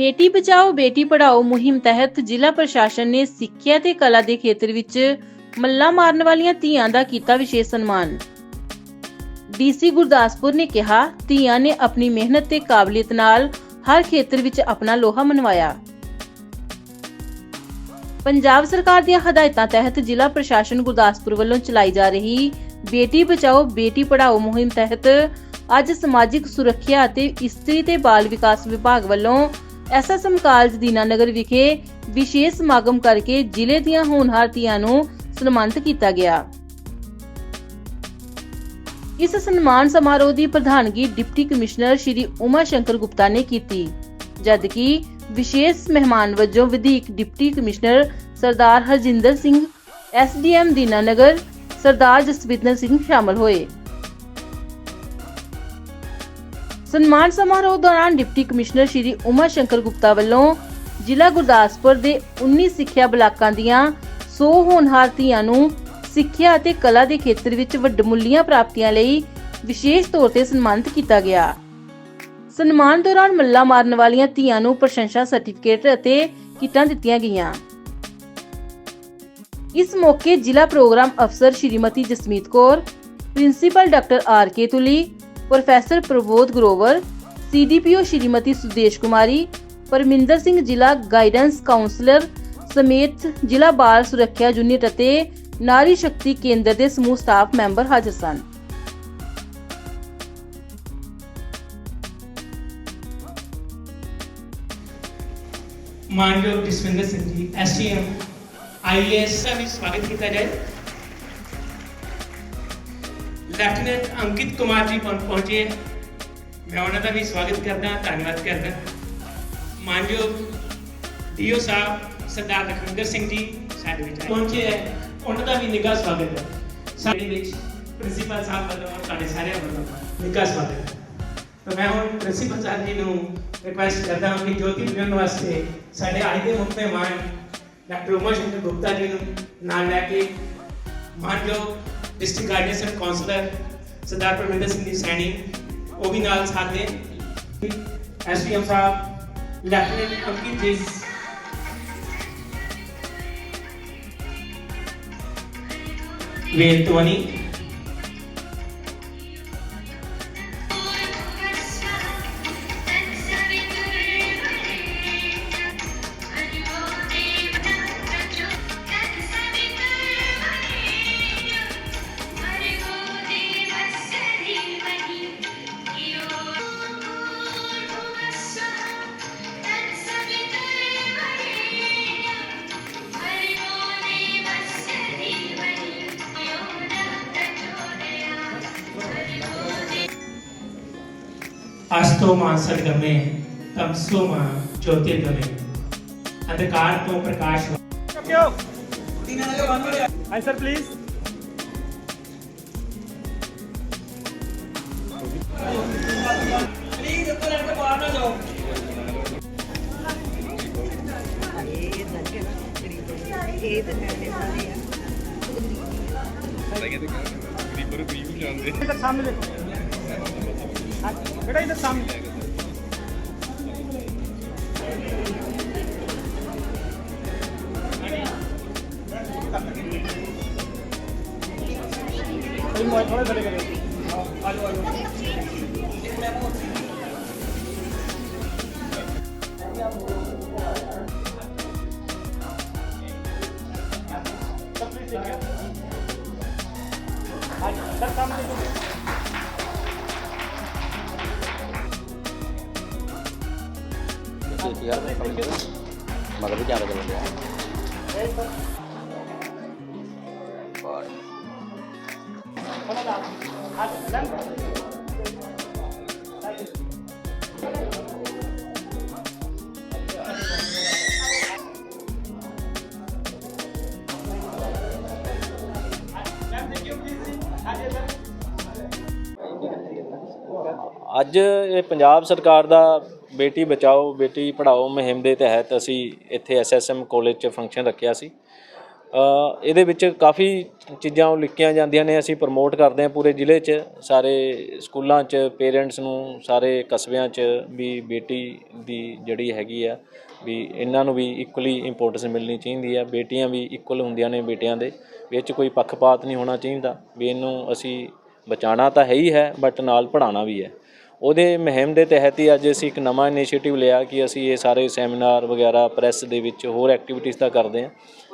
ਬੇਟੀ ਬਚਾਓ, ਬੇਟੀ ਪੜਾਓ ਮੁਹਿੰਮ ਤਹਿਤ ਜ਼ਿਲ੍ਹਾ ਪ੍ਰਸ਼ਾਸਨ ਨੇ ਸਿੱਖਿਆ ਤੇ ਕਲਾ ਦੇ ਖੇਤਰ ਵਿੱਚ ਮੱਲਾ ਮਾਰਨ ਵਾਲੀਆਂ ਧੀਆਂ ਦਾ ਕੀਤਾ ਵਿਸ਼ੇਸ਼ ਸਨਮਾਨ। ਡੀਸੀ ਗੁਰਦਾਸਪੁਰ ਨੇ ਕਿਹਾ, ਧੀਆਂ ਨੇ ਆਪਣੀ ਮਿਹਨਤ ਤੇ ਕਾਬਲੀਅਤ ਨਾਲ ਹਰ ਖੇਤਰ ਵਿੱਚ ਆਪਣਾ ਲੋਹਾ ਮਨਵਾਇਆ। ਪੰਜਾਬ ਸਰਕਾਰ ਦੀਆਂ ਹਦਾਇਤਾਂ ਤਹਿਤ ਜ਼ਿਲ੍ਹਾ ਪ੍ਰਸ਼ਾਸਨ ਗੁਰਦਾਸਪੁਰ ਵੱਲੋਂ ਚਲਾਈ ਜਾ ਰਹੀ ਬੇਟੀ ਬਚਾਓ, ਬੇਟੀ ਪੜਾਓ ਮੁਹਿੰਮ ਤਹਿਤ ਅੱਜ ਸਮਾਜਿਕ ਸੁਰੱਖਿਆ ਅਤੇ ਇਸਤਰੀ ਤੇ ਬਾਲ ਵਿਕਾਸ ਵਿਭਾਗ ਵੱਲੋਂ ਐਸਐਸਐਮ ਕਾਲਜ ਦੀਨਾਨਗਰ ਵਿਖੇ ਵਿਸ਼ੇਸ਼ ਸਮਾਗਮ ਕਰਕੇ ਜ਼ਿਲ੍ਹੇ ਦੀਆਂ ਹੋਣਹਾਰ ਧੀਆਂ ਨੂੰ ਸਨਮਾਨਿਤ ਕੀਤਾ ਗਿਆ। ਇਸ ਸਨਮਾਨ ਸਮਾਰੋਹ ਦੀ ਪ੍ਰਧਾਨਗੀ ਡਿਪਟੀ ਕਮਿਸ਼ਨਰ ਸ਼੍ਰੀ ਉਮਾ ਸ਼ੰਕਰ ਗੁਪਤਾ ਨੇ ਕੀਤੀ ਜਦਕਿ ਵਿਸ਼ੇਸ਼ ਮਹਿਮਾਨ ਵਜੋਂ ਵਿਧੀਕ deputy commissioner Sardar Harjinder Singh, SDM Dinanagar, Sardar Jaswinder Singh ਸ਼ਾਮਲ ਹੋਏ। ਸਨਮਾਨ ਸਮਾਰੋਹ ਦੌਰਾਨ ਡਿਪਟੀ ਕਮਿਸ਼ਨਰ ਸ਼੍ਰੀ ਉਮਾ ਸ਼ੰਕਰ ਗੁਪਤਾ ਵੱਲੋਂ ਜ਼ਿਲ੍ਹਾ ਗੁਰਦਾਸਪੁਰ ਦੇ 19 ਸਿੱਖਿਆ ਬਲਾਕਾਂ ਦੀਆਂ 100 ਹੋਣਹਾਰ ਧੀਆਂ ਨੂੰ ਸਿੱਖਿਆ ਅਤੇ ਕਲਾ ਦੇ ਖੇਤਰ ਵਿੱਚ ਵੱਡਮੁੱਲੀਆਂ ਪ੍ਰਾਪਤੀਆਂ ਲਈ ਵਿਸ਼ੇਸ਼ ਤੌਰ ਤੇ ਸਨਮਾਨਿਤ ਕੀਤਾ ਗਿਆ। ਸਨਮਾਨ ਦੌਰਾਨ ਮੱਲਾ ਮਾਰਨ ਵਾਲੀਆਂ ਧੀਆਂ ਨੂੰ ਪ੍ਰਸ਼ੰਸਾ ਸਰਟੀਫਿਕੇਟ ਅਤੇ ਕਿੱਟਾਂ ਦਿੱਤੀਆਂ ਗਈਆਂ। ਇਸ ਮੌਕੇ ਜ਼ਿਲ੍ਹਾ ਪ੍ਰੋਗਰਾਮ ਅਫਸਰ Shrimati Jasmeet Kaur, principal doctor R K Tuli professor Prabodh Grover, CDPO Shrimati Sudesh Kumari, Parminder Singh ਜ਼ਿਲ੍ਹਾ ਗਾਈਡੈਂਸ ਕਾਉਂਸਲਰ ਸਮੇਤ ਜ਼ਿਲ੍ਹਾ ਬਾਲ ਸੁਰੱਖਿਆ ਯੂਨਿਟ ਅਤੇ ਨਾਰੀ ਸ਼ਕਤੀ ਕੇਂਦਰ ਦੇ ਸਮੂਹ ਸਟਾਫ ਮੈਂਬਰ ਹਾਜ਼ਰ ਸਨ। ਮਾਨਯੋਗ ਜਸਵਿੰਦਰ ਸਿੰਘ ਜੀ ਐਸਟੀਐਮ ਆਈਐਸ ਦਾ ਵੀ ਸਵਾਗਤ ਕੀਤਾ ਜਾਏ। ਲੈਫਟੀਨੈਂਟ ਅੰਕਿਤ ਕੁਮਾਰ ਜੀ ਪਹੁੰਚੇ ਮੈਂ ਉਹਨਾਂ ਦਾ ਵੀ ਸਵਾਗਤ ਕਰਦਾ ਧੰਨਵਾਦ ਕਰਦਾ ਮਾਨਯੋਗ ਡੀਓ ਸਾਹਿਬ ਸਰਦਾਰ ਲਖਵਿੰਦਰ ਸਿੰਘ ਜੀ ਸਾਡੇ ਵਿੱਚ ਪਹੁੰਚੇ ਹੈ। ਉਹਨਾਂ ਦਾ ਵੀ ਨਿੱਘਾ ਸਵਾਗਤ ਹੈ। ਸਾਡੇ ਵਿੱਚ ਪ੍ਰਿੰਸੀਪਲ ਸਾਹਿਬ ਵੱਲੋਂ ਔਰ ਸਾਰਿਆਂ ਵੱਲੋਂ ਨਿੱਘਾ ਸਵਾਗਤ ਹੈ। ਤਾਂ ਮੈਂ ਹੁਣ ਪ੍ਰਿੰਸੀਪਲ ਸਾਹਿਬ ਜੀ ਨੂੰ ਰਿਕੁਐਸਟ ਕਰਦਾ ਹਾਂ ਕਿ ਜੋਤੀ ਮਿਲਣ ਵਾਸਤੇ ਸਾਡੇ ਅੱਜ ਦੇ ਮੁੱਖ ਮਹਿਮਾਨ ਡਾਕਟਰ ਉਮਰ ਸ਼ੰਕਰ ਗੁਪਤਾ ਜੀ ਨੂੰ ਨਾਲ ਲੈ ਕੇ ਮਾਨਯੋਗ district guidance and counsellor Sardar Parminder Singh ji Saini ਉਹ ਵੀ ਨਾਲ ਸਾਥ ਦੇ ਸਾਹਿਬ ਲੈਫਟੀਨੈਂਟ ਅੰਕਿਤ ਜੀ ਵੇਤਵਨੀ ਅਸਤੋ ਮਾਂ ਸਦਗਮੇ ਤਮਸੋ ਮਾਂ ਜੋਤਿਰਗਮੇ ਅੰਧਕਾਰ ਤੋਂ ਪ੍ਰਕਾਸ਼ ਆਨਸਰ ਪਲੀਜ਼ ਇਹ ਤਾਂ ਮੇਰੇ ਸਾਰੇ ਆ ਇਧਰ ਸਾਹਮਣੇ ਦੇਖੋ ਹਾਂ, ਬੇਟਾ ਇਧਰ ਸਾਹਮਣੇ। ਕੋਈ ਮੋਬਾਈਲ ਥੋੜਾ ਬੜੇ ਕਰਿਓ। ਆਜੋ ਆਜੋ ਸਰ ਮਗਰ ਵੀ ਜ਼ਿਆਦਾ ਚੱਲ ਰਿਹਾ ਅੱਜ ਇਹ ਪੰਜਾਬ ਸਰਕਾਰ ਦਾ ਬੇਟੀ ਬਚਾਓ, ਬੇਟੀ ਪੜ੍ਹਾਓ ਮੁਹਿੰਮ ਦੇ ਤਹਿਤ ਅਸੀਂ ਇੱਥੇ ਐਸਐਸਐਮ ਕਾਲਜ 'ਚ ਫੰਕਸ਼ਨ ਰੱਖਿਆ ਸੀ। ਇਹਦੇ ਵਿੱਚ ਕਾਫੀ ਚੀਜ਼ਾਂ ਉਹ ਲਿਖੀਆਂ ਜਾਂਦੀਆਂ ਨੇ, ਅਸੀਂ ਪ੍ਰਮੋਟ ਕਰਦੇ ਹਾਂ ਪੂਰੇ ਜ਼ਿਲ੍ਹੇ 'ਚ, ਸਾਰੇ ਸਕੂਲਾਂ 'ਚ ਪੇਰੈਂਟਸ ਨੂੰ, ਸਾਰੇ ਕਸਬਿਆਂ 'ਚ ਵੀ ਬੇਟੀ ਦੀ ਜਿਹੜੀ ਹੈਗੀ ਆ ਵੀ ਇਹਨਾਂ ਨੂੰ ਵੀ ਇਕੁਅਲੀ ਇੰਪੋਰਟੈਂਸ ਮਿਲਣੀ ਚਾਹੀਦੀ ਆ। ਬੇਟੀਆਂ ਵੀ ਇਕੁਅਲ ਹੁੰਦੀਆਂ ਨੇ ਬੇਟਿਆਂ ਦੇ, ਵਿੱਚ ਕੋਈ ਪੱਖਪਾਤ ਨਹੀਂ ਹੋਣਾ ਚਾਹੀਦਾ। ਵੀ ਇਹਨੂੰ ਅਸੀਂ ਬਚਾਉਣਾ ਤਾਂ ਹੈ ਹੀ ਹੈ ਬਟ ਨਾਲ ਪੜ੍ਹਾਉਣਾ ਵੀ ਹੈ। ਉਹਦੇ ਮੁਹਿੰਮ ਦੇ ਤਹਿਤ ਹੀ ਅੱਜ ਅਸੀਂ ਇੱਕ ਨਵਾਂ ਇਨੀਸ਼ੀਏਟਿਵ ਲਿਆ ਕਿ ਅਸੀਂ ਇਹ ਸਾਰੇ ਸੈਮੀਨਾਰ ਵਗੈਰਾ, ਪ੍ਰੈਸ ਦੇ ਵਿੱਚ ਹੋਰ ਐਕਟੀਵਿਟੀਜ਼ ਤਾਂ ਕਰਦੇ ਹਾਂ।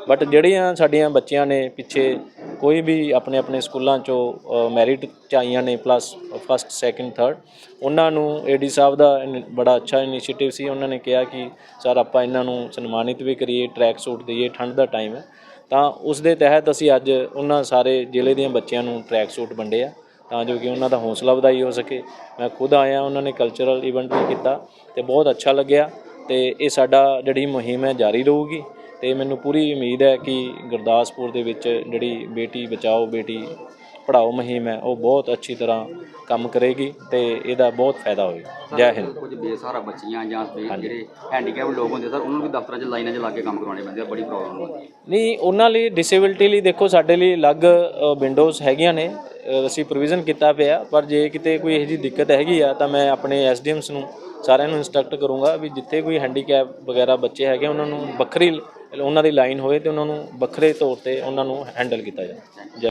ਬਟ ਜਿਹੜੀਆਂ ਸਾਡੀਆਂ ਬੱਚਿਆਂ ਨੇ ਪਿੱਛੇ ਕੋਈ ਵੀ ਆਪਣੇ ਆਪਣੇ ਸਕੂਲਾਂ ਚੋਂ ਮੈਰਿਟ ਚ ਆਈਆਂ ਨੇ ਪਲੱਸ ਫਸਟ ਸੈਕਿੰਡ ਥਰਡ ਉਹਨਾਂ ਨੂੰ ਏਡੀ ਸਾਹਿਬ ਦਾ ਇਨ- ਬੜਾ ਅੱਛਾ ਇਨੀਸ਼ੀਏਟਿਵ ਸੀ। ਉਹਨਾਂ ਨੇ ਕਿਹਾ ਕਿ ਸਰ ਆਪਾਂ ਇਹਨਾਂ ਨੂੰ ਸਨਮਾਨਿਤ ਵੀ ਕਰੀਏ ਟਰੈਕ ਸੂਟ ਦਈਏ, ਠੰਡ ਦਾ ਟਾਈਮ ਹੈ। ਤਾਂ ਉਸ ਦੇ ਤਹਿਤ ਅਸੀਂ ਅੱਜ ਉਹਨਾਂ ਸਾਰੇ ਜ਼ਿਲ੍ਹੇ ਦੀਆਂ ਬੱਚਿਆਂ ਨੂੰ ਟਰੈਕ ਸੂਟ ਵੰਡੇ ਆ। ਤਾਂ ਜੋ ਕਿ ਉਹਨਾਂ ਦਾ ਹੌਸਲਾ ਵਧਾਈ ਹੋ ਸਕੇ। ਮੈਂ ਖੁਦ ਆਇਆ, ਉਹਨਾਂ ਨੇ ਕਲਚਰਲ ਇਵੈਂਟ ਵੀ ਕੀਤਾ ਤੇ ਬਹੁਤ ਅੱਛਾ ਲੱਗਿਆ ਤੇ ਇਹ ਸਾਡਾ ਜਿਹੜੀ ਮੁਹਿੰਮ ਹੈ ਜਾਰੀ ਰਹੂਗੀ ਤੇ ਮੈਨੂੰ ਪੂਰੀ ਉਮੀਦ ਹੈ ਕਿ ਗੁਰਦਾਸਪੁਰ ਦੇ ਵਿੱਚ ਜਿਹੜੀ ਬੇਟੀ ਬਚਾਓ ਬੇਟੀ ਪੜ੍ਹਾਓ ਮੁਹਿੰਮ ਹੈ ਉਹ ਬਹੁਤ ਅੱਛੀ ਤਰ੍ਹਾਂ ਕੰਮ ਕਰੇਗੀ ਤੇ ਇਹਦਾ ਬਹੁਤ ਫਾਇਦਾ ਹੋਏਗਾ। ਜੈ ਹਿੰਦ। ਕੁਝ ਬੇਸਹਾਰਾ ਬੱਚੀਆਂ ਜਾਂ ਜਿਹੜੇ ਹੈਂਡੀਕੈਪ ਲੋਕ ਹੁੰਦੇ ਸਰ ਉਹਨਾਂ ਨੂੰ ਵੀ ਦਫ਼ਤਰਾਂ 'ਚ ਲਾਈਨਾਂ 'ਚ ਲਾ ਕੇ ਕੰਮ ਕਰਵਾਉਣੇ ਪੈਂਦੇ ਆ ਬੜੀ ਪ੍ਰੋਬਲਮ ਹੁੰਦੀ ਨਹੀਂ ਉਹਨਾਂ ਲਈ ਡਿਸੇਬਿਲਟੀ ਲਈ ਦੇਖੋ ਸਾਡੇ ਲਈ ਅਲੱਗ ਵਿੰਡੋਜ਼ ਹੈਗੀਆਂ ਨੇ ਅਸੀਂ ਪ੍ਰੋਵੀਜ਼ਨ ਕੀਤਾ ਪਿਆ ਪਰ ਜੇ ਕਿਤੇ ਕੋਈ ਇਹੋ ਜਿਹੀ ਦਿੱਕਤ ਹੈਗੀ ਆ ਤਾਂ ਮੈਂ ਆਪਣੇ ਐਸਡੀਐਮਸ ਨੂੰ ਸਾਰਿਆਂ ਨੂੰ ਇੰਸਟਰਕਟ ਕਰੂੰਗਾ ਵੀ ਜਿੱਥੇ ਕੋਈ ਹੈਂਡੀਕੈਪ ਵਗੈਰਾ ਬੱਚੇ ਹੈਗੇ ਉਹਨਾਂ ਨੂੰ ਵੱਖਰੀ ਉਹਨਾਂ ਦੀ ਲਾਈਨ ਹੋਵੇ ਤੇ ਉਹਨਾਂ ਨੂੰ ਵੱਖਰੇ ਤੌਰ ਤੇ ਉਹਨਾਂ ਨੂੰ ਹੈਂਡਲ ਕੀਤਾ ਜਾਵੇ। ਜੈ